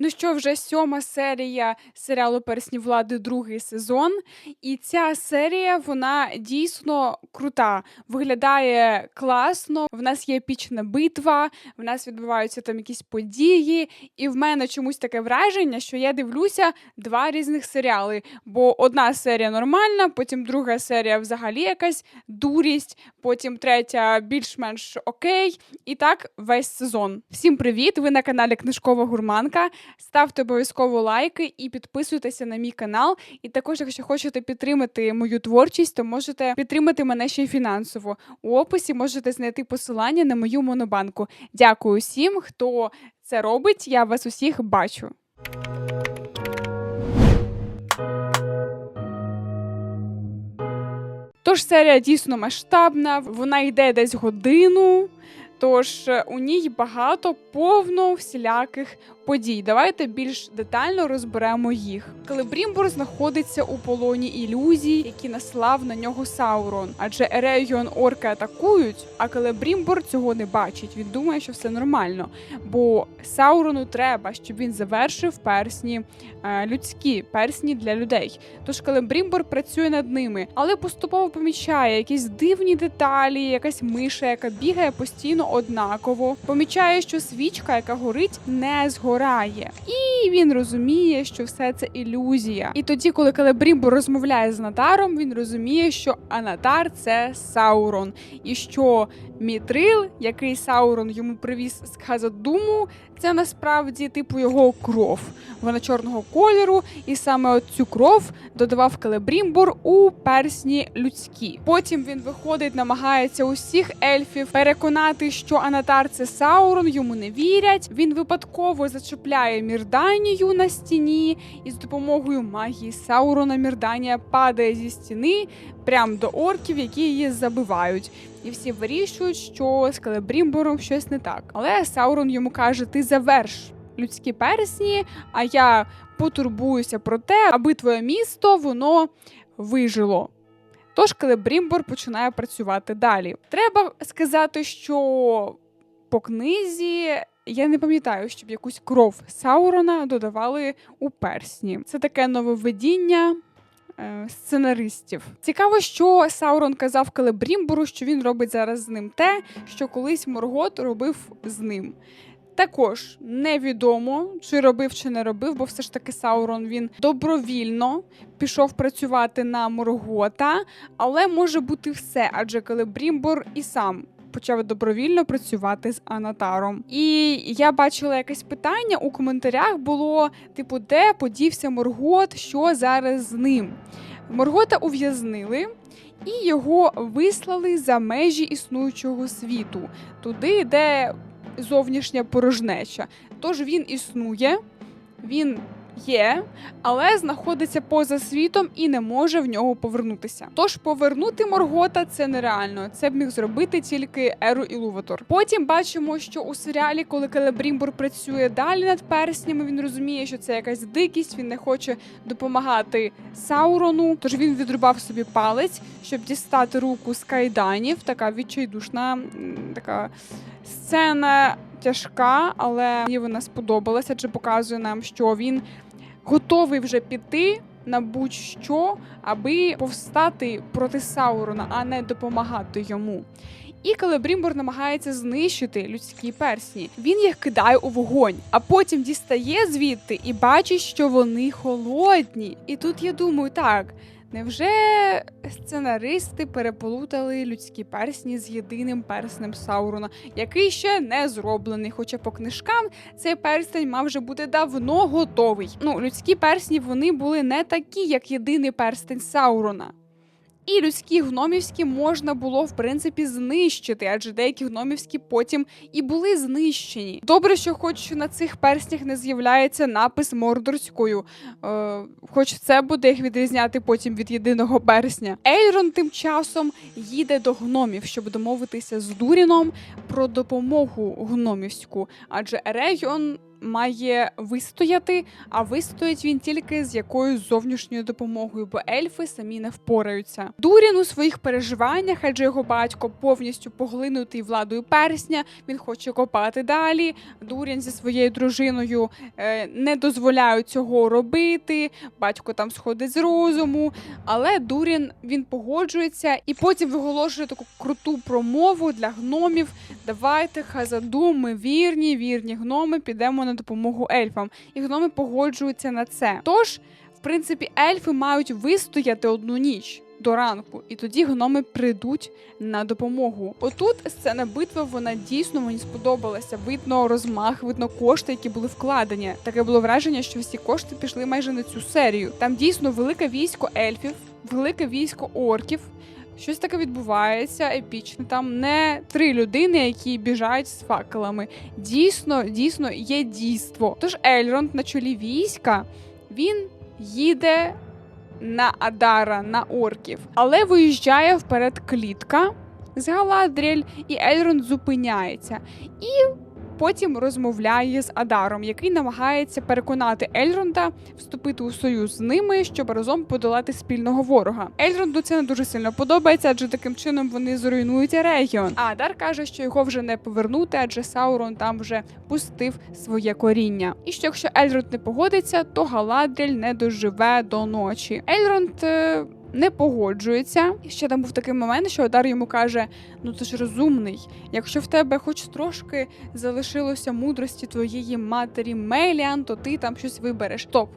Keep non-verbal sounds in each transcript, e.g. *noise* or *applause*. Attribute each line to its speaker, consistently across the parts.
Speaker 1: Ну що, вже сьома серія серіалу Персні влади, другий сезон. І ця серія вона дійсно крута. Виглядає класно. В нас є епічна битва, в нас відбуваються там якісь події. І в мене чомусь таке враження, що я дивлюся два різних серіали. Бо одна серія нормальна, потім друга серія взагалі якась дурість, потім третя більш-менш окей. І так весь сезон. Всім привіт! Ви на каналі Книжкова Гурманка. Ставте обов'язково лайки і підписуйтеся на мій канал. І також, якщо хочете підтримати мою творчість, то можете підтримати мене ще й фінансово. У описі можете знайти посилання на мою монобанку. Дякую всім, хто це робить. Я вас усіх бачу. Тож серія дійсно масштабна, вона йде десь годину. Тож е, у ній багато повно всіляких подій. Давайте більш детально розберемо їх. Келебрімбор знаходиться у полоні ілюзій, які наслав на нього Саурон. Адже Ерегіон орки атакують, а Келебрімбор цього не бачить. Він думає, що все нормально. Бо Саурону треба, щоб він завершив персні е, людські персні для людей. Тож Келебрімбор працює над ними, але поступово помічає якісь дивні деталі, якась миша, яка бігає постійно однаково. Помічає, що свічка, яка горить, не згорає. І він розуміє, що все це ілюзія. І тоді, коли Келебрімбор розмовляє з Натаром, він розуміє, що Анатар це Саурон, і що Мітрил, який Саурон йому привіз з Хазадуму, це насправді типу його кров. Вона чорного кольору, і саме цю кров додавав Келебрімбор у персні людські. Потім він виходить, намагається усіх ельфів переконати, що Анатар це Саурон, йому не вірять. Він випадково зачепляє Мірданію на стіні, і з допомогою магії Саурона Мірданія падає зі стіни прямо до орків, які її забивають. І всі вирішують, що з Келебрімбором щось не так. Але Саурон йому каже: Ти заверш людські персні, а я потурбуюся про те, аби твоє місто воно вижило. Тож Келебрімбор починає працювати далі. Треба сказати, що по книзі я не пам'ятаю, щоб якусь кров Саурона додавали у персні. Це таке нововведіння е, сценаристів. Цікаво, що Саурон казав Келебрімбору, що він робить зараз з ним те, що колись Моргот робив з ним. Також невідомо, чи робив, чи не робив, бо все ж таки Саурон він добровільно пішов працювати на Моргота, але може бути все, адже Келебрімбор і сам. Почав добровільно працювати з Анатаром. І я бачила якесь питання у коментарях було: типу, де подівся Моргот, що зараз з ним? Моргота ув'язнили і його вислали за межі існуючого світу, туди, де зовнішня порожнеча. Тож він існує, він є, але знаходиться поза світом і не може в нього повернутися. Тож повернути Моргота це нереально. Це б міг зробити тільки Еру Ілуватор. Потім бачимо, що у серіалі, коли Келебрімбор працює далі над перснями, він розуміє, що це якась дикість, він не хоче допомагати Саурону. Тож він відрубав собі палець, щоб дістати руку з кайданів. Така відчайдушна така сцена тяжка, але мені вона сподобалася, адже показує нам, що він готовий вже піти на будь-що, аби повстати проти Саурона, а не допомагати йому. І Келебрімбор намагається знищити людські персні. Він їх кидає у вогонь, а потім дістає звідти і бачить, що вони холодні. І тут я думаю, так. Невже сценаристи переплутали людські персні з єдиним перснем Саурона, який ще не зроблений? Хоча по книжкам цей перстень мав вже бути давно готовий. Ну, людські персні вони були не такі, як єдиний перстень Саурона. І людські гномівські можна було в принципі знищити, адже деякі гномівські потім і були знищені. Добре, що хоч на цих перснях не з'являється напис мордорською, е, хоч це буде їх відрізняти потім від єдиного персня. Ейрон тим часом їде до гномів, щоб домовитися з Дуріном про допомогу гномівську, адже Ерегіон має вистояти, а вистоїть він тільки з якоюсь зовнішньою допомогою, бо ельфи самі не впораються. Дурін у своїх переживаннях, адже його батько повністю поглинутий владою персня. Він хоче копати далі. Дурін зі своєю дружиною е, не дозволяють цього робити. Батько там сходить з розуму, але Дурін він погоджується і потім виголошує таку круту промову для гномів. Давайте хазаду, ми вірні, вірні гноми, підемо на допомогу ельфам. І гноми погоджуються на це. Тож, в принципі, ельфи мають вистояти одну ніч. До ранку, і тоді гноми прийдуть на допомогу. Отут сцена битви вона дійсно мені сподобалася. Видно розмах, видно кошти, які були вкладені. Таке було враження, що всі кошти пішли майже на цю серію. Там дійсно велике військо ельфів, велике військо орків. Щось таке відбувається епічно. Там не три людини, які біжають з факелами. Дійсно, дійсно є дійство. Тож Ельронд на чолі війська він їде на Адара, на орків, але виїжджає вперед клітка з Галадріель, і Ельронд зупиняється. І потім розмовляє з Адаром, який намагається переконати Ельронда вступити у союз з ними, щоб разом подолати спільного ворога. Ельронду це не дуже сильно подобається, адже таким чином вони зруйнують регіон. А Адар каже, що його вже не повернути, адже Саурон там вже пустив своє коріння. І що якщо Ельронд не погодиться, то Галадріль не доживе до ночі. Ельронд. Не погоджується. І ще там був такий момент, що Одар йому каже: Ну ти ж розумний, якщо в тебе хоч трошки залишилося мудрості твоєї матері Меліан, то ти там щось вибереш. Стоп.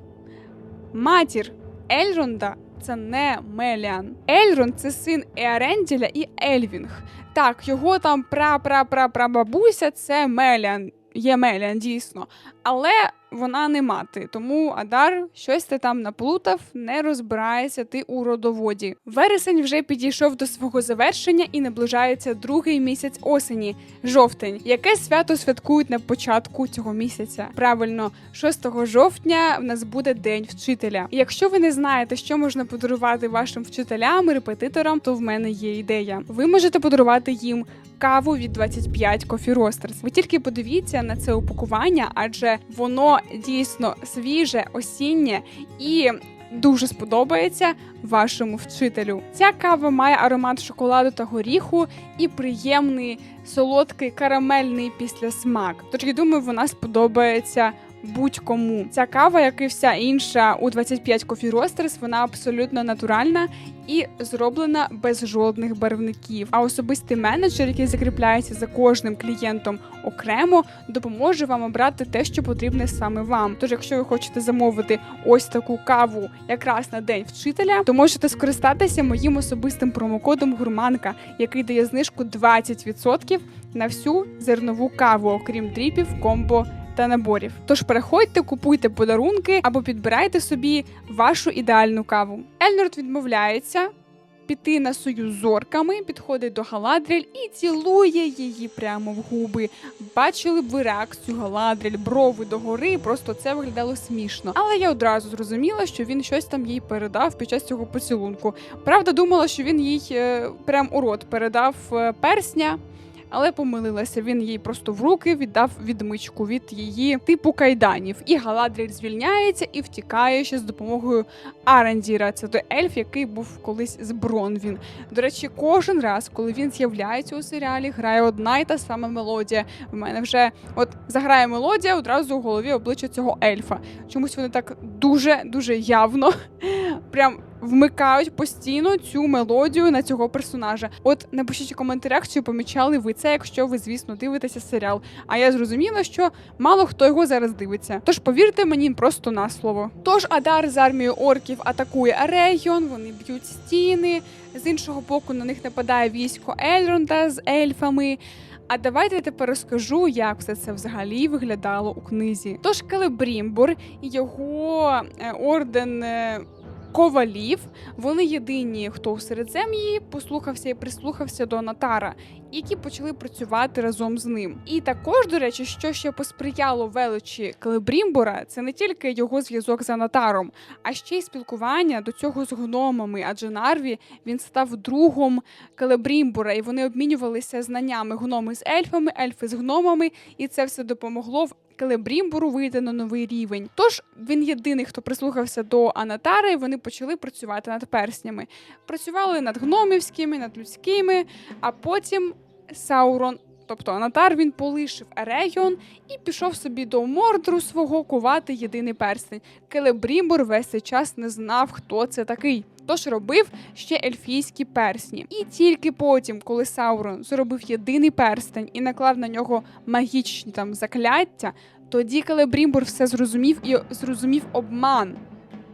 Speaker 1: Матір Ельронда це не Меліан. Ельронд це син Еаренділя і Ельвінг. Так, його там пра-пра-пра-прабабуся це Меліан. Є Меліан, дійсно. Але вона не мати, тому Адар щось ти там наплутав, не розбирається ти у родоводі. Вересень вже підійшов до свого завершення і наближається другий місяць осені, жовтень. Яке свято святкують на початку цього місяця? Правильно, 6 жовтня в нас буде день вчителя. Якщо ви не знаєте, що можна подарувати вашим вчителям, і репетиторам, то в мене є ідея. Ви можете подарувати їм. Каву від 25 Coffee Roasters. Ви тільки подивіться на це упакування, адже воно дійсно свіже, осіннє і дуже сподобається вашому вчителю. Ця кава має аромат шоколаду та горіху і приємний солодкий карамельний післясмак. Тож я думаю, вона сподобається. Будь-кому ця кава, як і вся інша у 25 Coffee Roasters, вона абсолютно натуральна і зроблена без жодних барвників. А особистий менеджер, який закріпляється за кожним клієнтом окремо, допоможе вам обрати те, що потрібне саме вам. Тож, якщо ви хочете замовити ось таку каву якраз на день вчителя, то можете скористатися моїм особистим промокодом Гурманка, який дає знижку 20% на всю зернову каву, окрім дріпів, комбо та наборів. Тож переходьте, купуйте подарунки або підбирайте собі вашу ідеальну каву. Ельнорд відмовляється. Піти на союз з орками, підходить до Галадріль і цілує її прямо в губи. Бачили б ви реакцію Галадріль, брови догори, просто це виглядало смішно. Але я одразу зрозуміла, що він щось там їй передав під час цього поцілунку. Правда, думала, що він їй е, прям у рот передав е, персня але помилилася. Він їй просто в руки віддав відмичку від її типу кайданів. І Галадріль звільняється і втікає ще з допомогою Арандіра. Це той ельф, який був колись з Бронвін. До речі, кожен раз, коли він з'являється у серіалі, грає одна й та сама мелодія. В мене вже от заграє мелодія одразу у голові обличчя цього ельфа. Чомусь вони так дуже дуже явно *laughs* прям вмикають постійно цю мелодію на цього персонажа. От напишіть у коментарях, чи помічали ви це, якщо ви, звісно, дивитеся серіал. А я зрозуміла, що мало хто його зараз дивиться. Тож повірте мені просто на слово. Тож Адар з армією орків атакує регіон, вони б'ють стіни. З іншого боку на них нападає військо Ельронда з ельфами. А давайте я тепер розкажу, як все це взагалі виглядало у книзі. Тож Келебрімбор і його е, орден. Ковалів, вони єдині, хто у середзем'ї послухався і прислухався до Натара. Які почали працювати разом з ним. І також, до речі, що ще посприяло величі Келебрімбора, це не тільки його зв'язок з Анатаром, а ще й спілкування до цього з гномами. Адже Нарві він став другом Келебрімбора, і вони обмінювалися знаннями гноми з ельфами, ельфи з гномами, і це все допомогло в Келебрімбору вийти на новий рівень. Тож він єдиний, хто прислухався до Анатара, і вони почали працювати над перснями. Працювали над гномівськими, над людськими, а потім Саурон. Тобто Анатар він полишив Ерегіон і пішов собі до Мордру свого кувати єдиний перстень. Келебрімбор весь цей час не знав, хто це такий. Тож робив ще ельфійські персні. І тільки потім, коли Саурон зробив єдиний перстень і наклав на нього магічні там закляття, тоді Келебрімбор все зрозумів і зрозумів обман.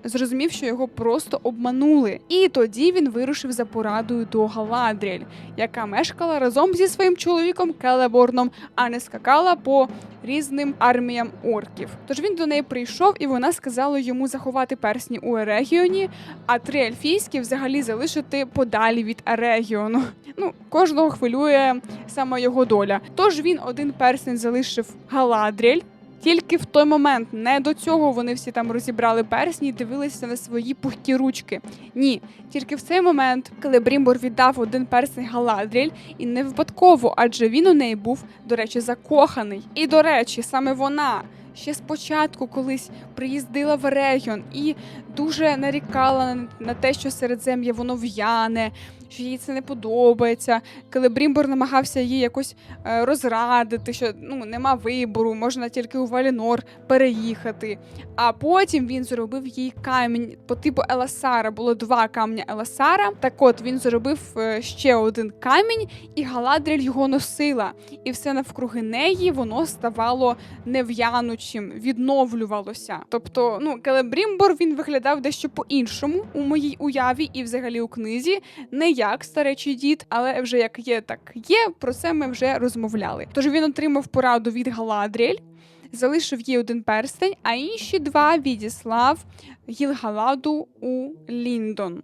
Speaker 1: Зрозумів, що його просто обманули. І тоді він вирушив за порадою до Галадріель, яка мешкала разом зі своїм чоловіком Келеборном, а не скакала по різним арміям орків. Тож він до неї прийшов, і вона сказала йому заховати персні у Ерегіоні, а три ельфійські взагалі залишити подалі від Ерегіону. Ну, кожного хвилює саме його доля. Тож він один перстень залишив Галадріель, тільки в той момент не до цього вони всі там розібрали персні і дивилися на свої пухкі ручки. Ні, тільки в цей момент, коли Брімбор віддав один перстень Галадріль, і не випадково, адже він у неї був, до речі, закоханий. І до речі, саме вона. Ще спочатку колись приїздила в регіон і дуже нарікала на- на те, що середзем'я воно в'яне, що їй це не подобається. Коли Брімбор намагався її якось е, розрадити, що ну нема вибору, можна тільки у Валінор переїхати. А потім він зробив їй камінь по типу Еласара. Було два камня Еласара. Так от він зробив е, ще один камінь, і Галадріль його носила. І все навкруги неї воно ставало нев'янучим, відновлювалося. Тобто, ну Келебрімбор він виглядав дещо по-іншому у моїй уяві і взагалі у книзі. Не як старечий дід, але вже як є, так є. Про це ми вже розмовляли. Тож він отримав пораду від Галадріель. Залишив їй один перстень, а інші два відіслав Гілгаладу у Ліндон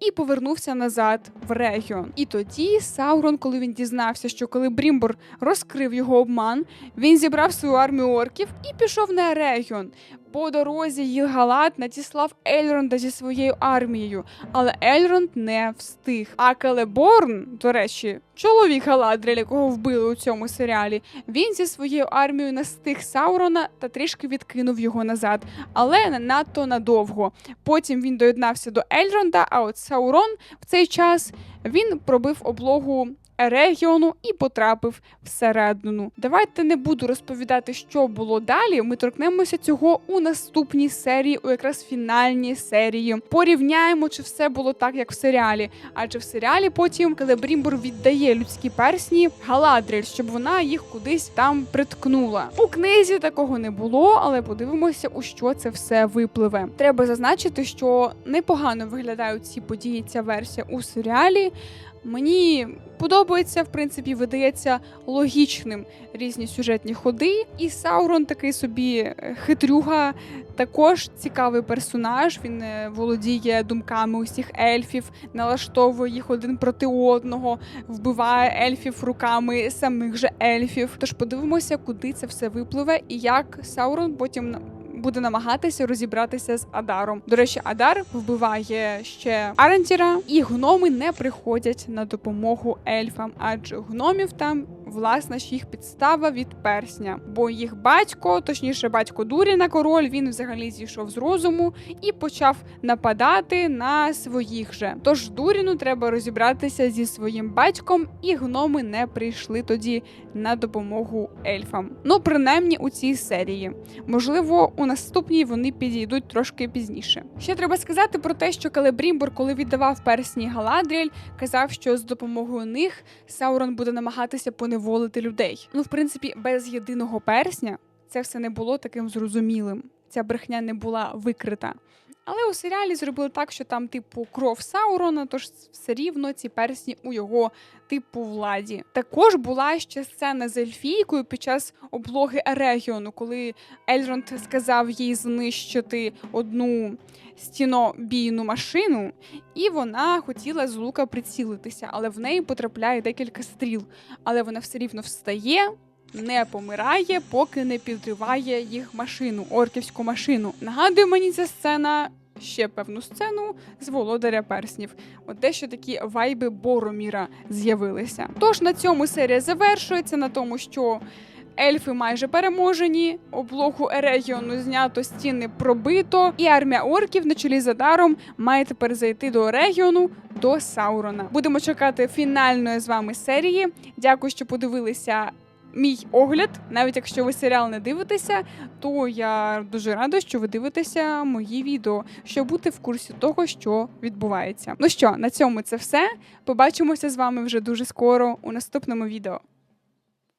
Speaker 1: і повернувся назад в регіон. І тоді Саурон, коли він дізнався, що коли Брімбор розкрив його обман, він зібрав свою армію орків і пішов на регіон. По дорозі Гілгалад надіслав Ельронда зі своєю армією, але Ельронд не встиг. А Келеборн, до речі, чоловік Галадріля, якого вбили у цьому серіалі, він зі своєю армією настиг Саурона та трішки відкинув його назад, але не надто надовго. Потім він доєднався до Ельронда, а от Саурон в цей час він пробив облогу регіону і потрапив всередину. Давайте не буду розповідати, що було далі. Ми торкнемося цього у наступній серії, у якраз фінальній серії. Порівняємо, чи все було так, як в серіалі. Адже в серіалі потім Келебрімбор віддає людські персні Галадріль, щоб вона їх кудись там приткнула. У книзі такого не було, але подивимося, у що це все випливе. Треба зазначити, що непогано виглядають ці події, ця версія у серіалі. Мені подобається, в принципі, видається логічним різні сюжетні ходи. І Саурон такий собі е, хитрюга, також цікавий персонаж. Він е, володіє думками усіх ельфів, налаштовує їх один проти одного, вбиває ельфів руками самих же ельфів. Тож подивимося, куди це все випливе, і як Саурон потім буде намагатися розібратися з Адаром. До речі, Адар вбиває ще Арантіра, і гноми не приходять на допомогу ельфам, адже гномів там власна ж їх підстава від персня. Бо їх батько, точніше, батько Дуріна король, він взагалі зійшов з розуму і почав нападати на своїх же. Тож Дуріну треба розібратися зі своїм батьком, і гноми не прийшли тоді на допомогу ельфам. Ну, принаймні у цій серії. Можливо, у наступній вони підійдуть трошки пізніше. Ще треба сказати про те, що Келебрімбор, коли віддавав персні Галадріель, казав, що з допомогою них Саурон буде намагатися поневолити людей. Ну, в принципі, без єдиного персня це все не було таким зрозумілим. Ця брехня не була викрита. Але у серіалі зробили так, що там, типу, кров Саурона, тож все рівно ці персні у його типу владі. Також була ще сцена з Ельфійкою під час облоги Ерегіону, коли Ельронд сказав їй знищити одну стінобійну машину, і вона хотіла з лука прицілитися, але в неї потрапляє декілька стріл. Але вона все рівно встає. Не помирає, поки не підриває їх машину, орківську машину. Нагадує мені ця сцена ще певну сцену з володаря перснів. От дещо такі вайби Бороміра з'явилися. Тож на цьому серія завершується на тому, що ельфи майже переможені, облогу Ерегіону знято, стіни пробито, і армія орків на чолі з Адаром має тепер зайти до Ерегіону. До Саурона будемо чекати фінальної з вами серії. Дякую, що подивилися мій огляд. Навіть якщо ви серіал не дивитеся, то я дуже рада, що ви дивитеся мої відео, щоб бути в курсі того, що відбувається. Ну що, на цьому це все. Побачимося з вами вже дуже скоро у наступному відео.